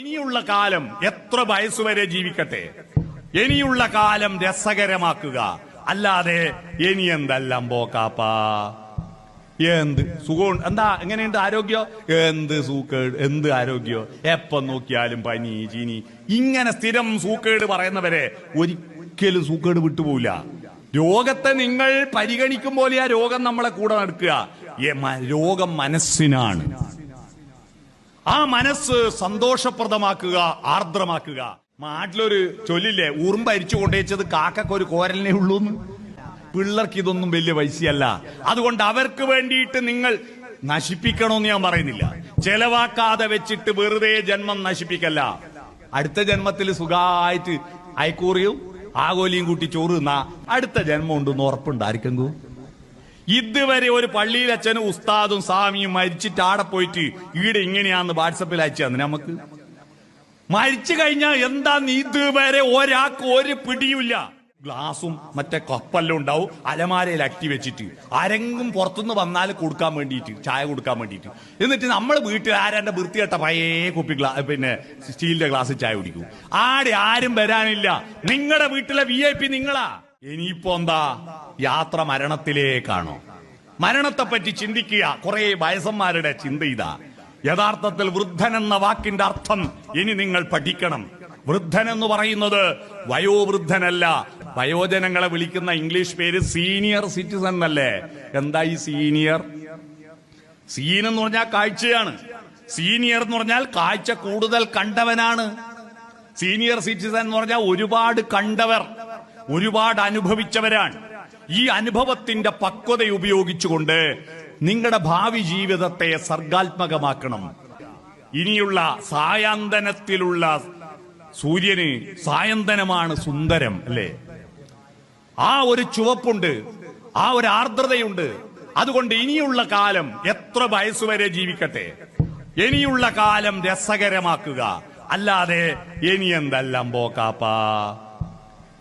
ഇനിയുള്ള കാലം എത്ര വയസ്സ് വരെ ജീവിക്കട്ടെ? ഇനിയുള്ള കാലം രസകരമാക്കുക. അല്ലാതെ ഇനി എന്തെല്ലാം പോക്കാപ്പാ? എന്ത് സുഖം എന്താ എങ്ങനെയുണ്ട് ആരോഗ്യം? എന്ത് സൂക്കേട് എന്ത് ആരോഗ്യം? എപ്പം നോക്കിയാലും പനി ചീനി. ഇങ്ങനെ സ്ഥിരം സൂക്കേട് പറയുന്നവരെ ഒരിക്കലും സൂക്കേട് വിട്ടുപോകില്ല രോഗത്തെ നിങ്ങൾ പരിഗണിക്കും പോലെ ആ രോഗം നമ്മളെ കൂടെ നടക്കുക. രോഗം മനസ്സിനാണ്. ആ മനസ്സ് സന്തോഷപ്രദമാക്കുക ആർദ്രമാക്കുക. നാട്ടിലൊരു ചൊല്ലില്ലേ ഉറുമ്പ് അരിച്ചു കൊണ്ടുവച്ചത് കാക്കക്ക് ഒരു കോരലിനെ ഉള്ളൂന്ന്. പിള്ളേർക്ക് ഇതൊന്നും വലിയ പൈസയല്ല. അതുകൊണ്ട് അവർക്ക് വേണ്ടിയിട്ട് നിങ്ങൾ നശിപ്പിക്കണമെന്ന് ഞാൻ പറയുന്നില്ല. ചെലവാക്കാതെ വെച്ചിട്ട് വെറുതെ ജന്മം നശിപ്പിക്കല്ല. അടുത്ത ജന്മത്തിൽ സുഖമായിട്ട് അയക്കൂറിയും ആകോലിയും കൂട്ടി ചോറ് തിന്നാ അടുത്ത ജന്മം ഉണ്ടെന്ന് ഉറപ്പുണ്ടായിരിക്കും ഇതുവരെ ഒരു പള്ളിയിൽ അച്ഛനും ഉസ്താദും സ്വാമിയും മരിച്ചിട്ട് ആടെ പോയിട്ട് ഈടെ ഇങ്ങനെയാന്ന് വാട്സപ്പിൽ അയച്ചു തന്നെ. നമുക്ക് മരിച്ചു കഴിഞ്ഞാൽ എന്താന്ന് ഇതുവരെ ഒരാൾക്ക് ഒരു പിടിയില്ല ഗ്ലാസും മറ്റേ കപ്പെല്ലാം ഉണ്ടാവും. അലമാരയിൽ അട്ടി വെച്ചിട്ട് ആരെങ്കിലും പുറത്തുനിന്ന് വന്നാൽ കൊടുക്കാൻ വേണ്ടിയിട്ട് ചായ കൊടുക്കാൻ വേണ്ടിയിട്ട്. എന്നിട്ട് നമ്മൾ വീട്ടിൽ ആരാന്റെ വൃത്തികെട്ട പഴയ കുപ്പി ഗ്ലാ പിന്നെ സ്റ്റീലിന്റെ ഗ്ലാസ് ചായ കുടിക്കും. ആടെ ആരും വരാനില്ല. നിങ്ങളുടെ വീട്ടിലെ വി ഐ പി നിങ്ങളാ. ഇനിയിപ്പോ എന്താ? യാത്ര മരണത്തിലേക്കാണോ? മരണത്തെപ്പറ്റി ചിന്തിക്കുക. കുറെ വയസ്സന്മാരുടെ ചിന്ത ഇതാ. യഥാർത്ഥത്തിൽ വൃദ്ധൻ എന്ന വാക്കിന്റെ അർത്ഥം ഇനി നിങ്ങൾ പഠിക്കണം. വൃദ്ധൻ എന്ന് പറയുന്നത് വയോവൃദ്ധനല്ല. വയോജനങ്ങളെ വിളിക്കുന്ന ഇംഗ്ലീഷ് പേര് സീനിയർ സിറ്റിസൺ അല്ലേ? എന്താ ഈ സീനിയർ? സീൻ എന്ന് പറഞ്ഞാൽ കാഴ്ചയാണ്. സീനിയർ എന്ന് പറഞ്ഞാൽ കാഴ്ച കൂടുതൽ കണ്ടവനാണ്. സീനിയർ സിറ്റിസൺ എന്ന് പറഞ്ഞാൽ ഒരുപാട് കണ്ടവർ. ഒരുപാട് അനുഭവിച്ചവരാണ്. ഈ അനുഭവത്തിന്റെ പക്വത ഉപയോഗിച്ചുകൊണ്ട് നിങ്ങളുടെ ഭാവി ജീവിതത്തെ സർഗാത്മകമാക്കണം. ഇനിയുള്ള സായാന്തനത്തിലുള്ള സൂര്യന് സായന്തനമാണ് സുന്ദരം അല്ലേ? ആ ഒരു ചുവപ്പുണ്ട് ആ ഒരു ആർദ്രതയുണ്ട്. അതുകൊണ്ട് ഇനിയുള്ള കാലം എത്ര വയസ്സുവരെ ജീവിക്കട്ടെ? ഇനിയുള്ള കാലം രസകരമാക്കുക. അല്ലാതെ ഇനി എന്തെല്ലാം പോക്കാപ്പാ?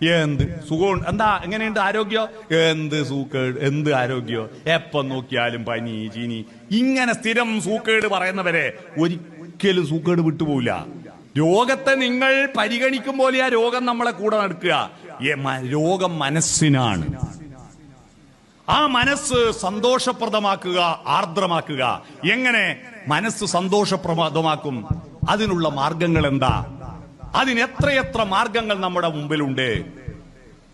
എന്ത്? സുഖം എന്താ എങ്ങനെയുണ്ട് ആരോഗ്യം? എന്ത് സൂക്കേട് എന്ത് ആരോഗ്യം? എപ്പം നോക്കിയാലും പനി ചീനി. ഇങ്ങനെ സ്ഥിരം സൂക്കേട് പറയുന്നവരെ ഒരിക്കലും സൂക്കേട് വിട്ടുപോകില്ല രോഗത്തെ നിങ്ങൾ പരിഗണിക്കും പോലെ ആ രോഗം നമ്മളെ കൂടെ നടക്കുക. രോഗം മനസ്സിനാണ്. ആ മനസ്സ് സന്തോഷപ്രദമാക്കുക ആർദ്രമാക്കുക. എങ്ങനെ മനസ്സ് സന്തോഷപ്രദമാക്കും? അതിനുള്ള മാർഗങ്ങൾ എന്താ അതിന് എത്രയെത്ര മാർഗങ്ങൾ നമ്മുടെ മുമ്പിലുണ്ട്?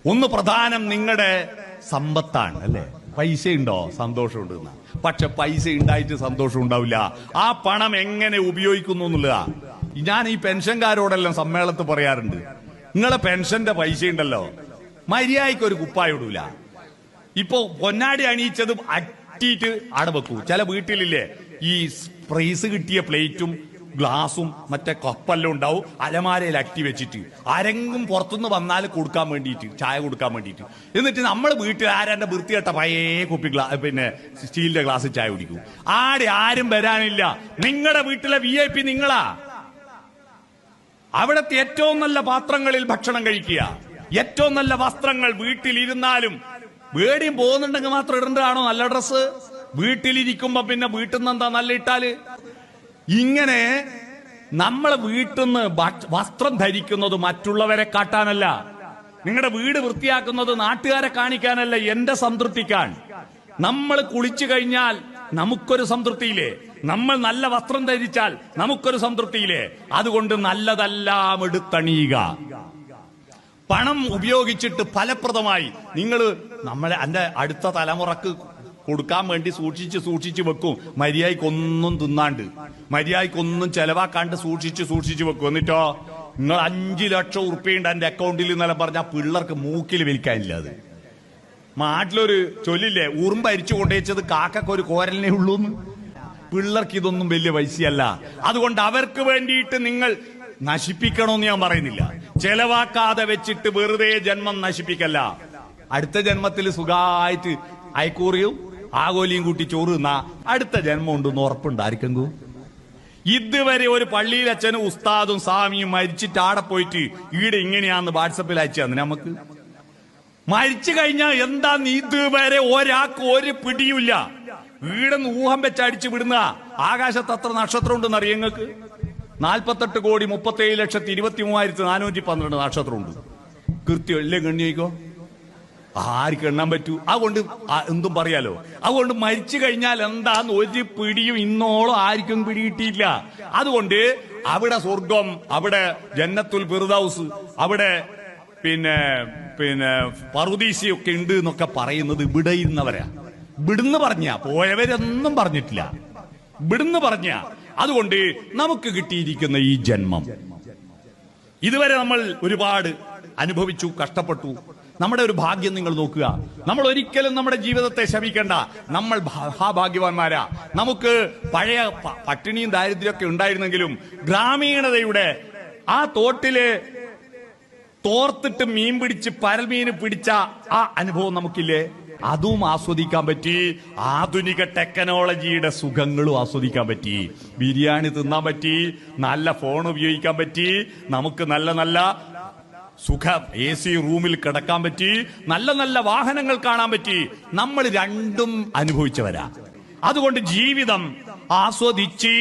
ഒന്ന് പ്രധാനം നിങ്ങളുടെ സമ്പത്താണ് അല്ലേ? പൈസ ഉണ്ടോ സന്തോഷമുണ്ട് പക്ഷെ പൈസ ഉണ്ടായിട്ട് സന്തോഷം ഉണ്ടാവില്ല. ആ പണം എങ്ങനെ ഉപയോഗിക്കുന്നു എന്നുള്ളതാ. ഞാൻ ഈ പെൻഷൻകാരോടെല്ലാം സമ്മേളനത്തിൽ പറയാറുണ്ട്. നിങ്ങളെ പെൻഷന്റെ പൈസ ഉണ്ടല്ലോ. മര്യാദയ്ക്ക് ഒരു കുപ്പായ ഇടൂല. ഇപ്പൊ പൊന്നാടി അണിയിച്ചത് അറ്റിയിട്ട് അവിടെ വെക്കൂ. ചില വീട്ടിലില്ലേ ഈ പ്രൈസ് കിട്ടിയ പ്ലേറ്റും ഗ്ലാസും മറ്റേ കപ്പെല്ലാം ഉണ്ടാവും. അലമാരയിൽ അട്ടി വെച്ചിട്ട്. ആരെങ്കിലും പുറത്തുനിന്ന് വന്നാൽ കൊടുക്കാൻ വേണ്ടിയിട്ട് ചായ കൊടുക്കാൻ വേണ്ടിയിട്ട്. എന്നിട്ട് നമ്മൾ വീട്ടിൽ ആരാന്റെ വൃത്തികെട്ട പഴയ കുപ്പി ഗ്ലാ പിന്നെ സ്റ്റീലിന്റെ ഗ്ലാസ് ചായ കുടിക്കും. ആടെ ആരും വരാനില്ല. നിങ്ങളുടെ വീട്ടിലെ വി ഐ പി നിങ്ങളാ. അവിടത്തെ ഏറ്റവും നല്ല പാത്രങ്ങളിൽ ഭക്ഷണം കഴിക്കുക. ഏറ്റവും നല്ല വസ്ത്രങ്ങൾ വീട്ടിലിരുന്നാലും. വേടിയും പോകുന്നുണ്ടെങ്കിൽ മാത്രം ഇടേണ്ടതാണോ നല്ല ഡ്രസ്സ്? വീട്ടിലിരിക്കുമ്പോ പിന്നെ വീട്ടിൽ നിന്ന് എന്താ നല്ല ഇട്ടാൽ? ഇങ്ങനെ നമ്മൾ വീട്ടിൽ നിന്ന് വസ്ത്രം ധരിക്കുന്നത് മറ്റുള്ളവരെ കാട്ടാനല്ല. നിങ്ങളുടെ വീട് വൃത്തിയാക്കുന്നത് നാട്ടുകാരെ കാണിക്കാനല്ല എന്റെ സംതൃപ്തിക്കാൻ. നമ്മൾ കുളിച്ചു കഴിഞ്ഞാൽ നമുക്കൊരു സംതൃപ്തിയില്ലേ? നമ്മൾ നല്ല വസ്ത്രം ധരിച്ചാൽ നമുക്കൊരു സംതൃപ്തിയില്ലേ? അതുകൊണ്ട് നല്ലതെല്ലാം എടുത്തണിയുക. പണം ഉപയോഗിച്ചിട്ട് ഫലപ്രദമായി നിങ്ങൾ നമ്മളെ എന്റെ അടുത്ത തലമുറയ്ക്ക് കൊടുക്കാൻ വേണ്ടി സൂക്ഷിച്ച് സൂക്ഷിച്ച് വെക്കും. മര്യാദക്കൊന്നും തിന്നാണ്ട്. മര്യാദക്കൊന്നും ചെലവാക്കാണ്ട് സൂക്ഷിച്ച് സൂക്ഷിച്ച് വെക്കും. എന്നിട്ടോ? നിങ്ങൾ അഞ്ചു ലക്ഷം ഉറുപ്പിയുണ്ട് എന്റെ അക്കൗണ്ടിൽ എന്നെല്ലാം പറഞ്ഞാൽ പിള്ളേർക്ക് മൂക്കിൽ വിൽക്കാനില്ല അത്. നാട്ടിലൊരു ചൊല്ലില്ലേ? ഉറുമ്പ് അരിച്ചു കൊണ്ടുവച്ചത് കാക്കൊരു കോരലിനെ ഉള്ളൂന്ന്. പിള്ളേർക്ക് ഇതൊന്നും വലിയ പൈസയല്ല. അതുകൊണ്ട് അവർക്ക് വേണ്ടിയിട്ട് നിങ്ങൾ നശിപ്പിക്കണമെന്ന് ഞാൻ പറയുന്നില്ല. ചെലവാക്കാതെ വെച്ചിട്ട് വെറുതെ ജന്മം നശിപ്പിക്കല്ല. അടുത്ത ജന്മത്തിൽ സുഖമായിട്ട് അയക്കൂറിയും ആകോലിയും കൂട്ടി ചോറ് തിന്നാ അടുത്ത ജന്മം ഉണ്ടെന്ന് ഉറപ്പുണ്ടായിരിക്കും ഇതുവരെ ഒരു പള്ളിയിൽ അച്ഛനും ഉസ്താദും സ്വാമിയും മരിച്ചിട്ട് ആടെ പോയിട്ട് ഈടെ ഇങ്ങനെയാന്ന് വാട്സപ്പിൽ അയച്ചു തന്നെ നമുക്ക്. മരിച്ചു കഴിഞ്ഞാൽ എന്താന്ന് ഇതുവരെ ഒരാൾക്ക് ഒരു പിടിയുമില്ല. വീടെന്ന് ഊഹം വെച്ചടിച്ചു വിടുന്ന ആകാശത്ത് അത്ര നക്ഷത്രം ഉണ്ടെന്ന് അറിയാം നാൽപ്പത്തെട്ട് കോടി മുപ്പത്തേഴ് ലക്ഷത്തി ഇരുപത്തി മൂവായിരത്തി നാനൂറ്റി പന്ത്രണ്ട് നക്ഷത്രമുണ്ട്. കൃത്യം അല്ലേ ഗണ്യയിക്കോ ആർക്ക് എണ്ണാൻ പറ്റൂ? അതുകൊണ്ട് എന്തും പറയാലോ? അതുകൊണ്ട് മരിച്ചു കഴിഞ്ഞാൽ എന്താന്ന് ഒരു പിടിയും ഇന്നോളം ആർക്കും പിടിയിട്ടില്ല അതുകൊണ്ട് അവിടെ സ്വർഗം അവിടെ ജന്നത്തുൽ ബിർദൌസ് അവിടെ പിന്നെ പിന്നെ പറുദീശയൊക്കെ ഉണ്ട് എന്നൊക്കെ പറയുന്നത് ഇവിടെ ഇരുന്നവരാ ഇവിടുന്ന് പറഞ്ഞ പോയവരൊന്നും പറഞ്ഞിട്ടില്ല. ഇവിടുന്ന് പറഞ്ഞ അതുകൊണ്ട് നമുക്ക് കിട്ടിയിരിക്കുന്ന ഈ ജന്മം. ഇതുവരെ നമ്മൾ ഒരുപാട് അനുഭവിച്ചു കഷ്ടപ്പെട്ടു. നമ്മുടെ ഒരു ഭാഗ്യം നിങ്ങൾ നോക്കുക. നമ്മൾ ഒരിക്കലും നമ്മുടെ ജീവിതത്തെ ശപിക്കേണ്ട നമ്മൾ മഹാഭാഗ്യവാന്മാരാ. നമുക്ക് പഴയ പട്ടിണിയും ദാരിദ്ര്യമൊക്കെ ഉണ്ടായിരുന്നെങ്കിലും ഗ്രാമീണതയുടെ ആ തോട്ടിൽ തോർത്തിട്ട് മീൻ പിടിച്ച് പരൽമീന് പിടിച്ച ആ അനുഭവം നമുക്കില്ലേ? അതും ആസ്വദിക്കാൻ പറ്റി. ആധുനിക ടെക്നോളജിയുടെ സുഖങ്ങളും ആസ്വദിക്കാൻ പറ്റി. ബിരിയാണി തിന്നാൻ പറ്റി. നല്ല ഫോൺ ഉപയോഗിക്കാൻ പറ്റി. നമുക്ക് നല്ല നല്ല സുഖ. എ സി റൂമിൽ കിടക്കാൻ പറ്റി. നല്ല നല്ല വാഹനങ്ങൾ കാണാൻ പറ്റി. നമ്മൾ രണ്ടും അനുഭവിച്ചവരാ. അതുകൊണ്ട് ജീവിതം ആസ്വദിച്ചിടണമോരോ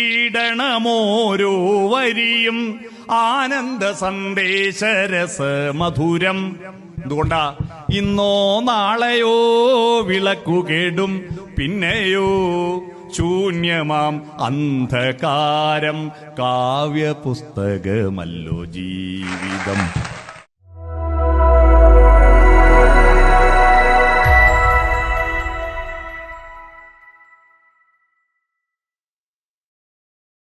വരിയും ആനന്ദ സന്ദേശ രസ മധുരം. എന്തുകൊണ്ടാ? ഇന്നോ നാളെയോ വിളക്കു കേടും. പിന്നെയോ ശൂന്യമാം അന്ധകാരം. കാവ്യ പുസ്തകമല്ലോ ജീവിതം.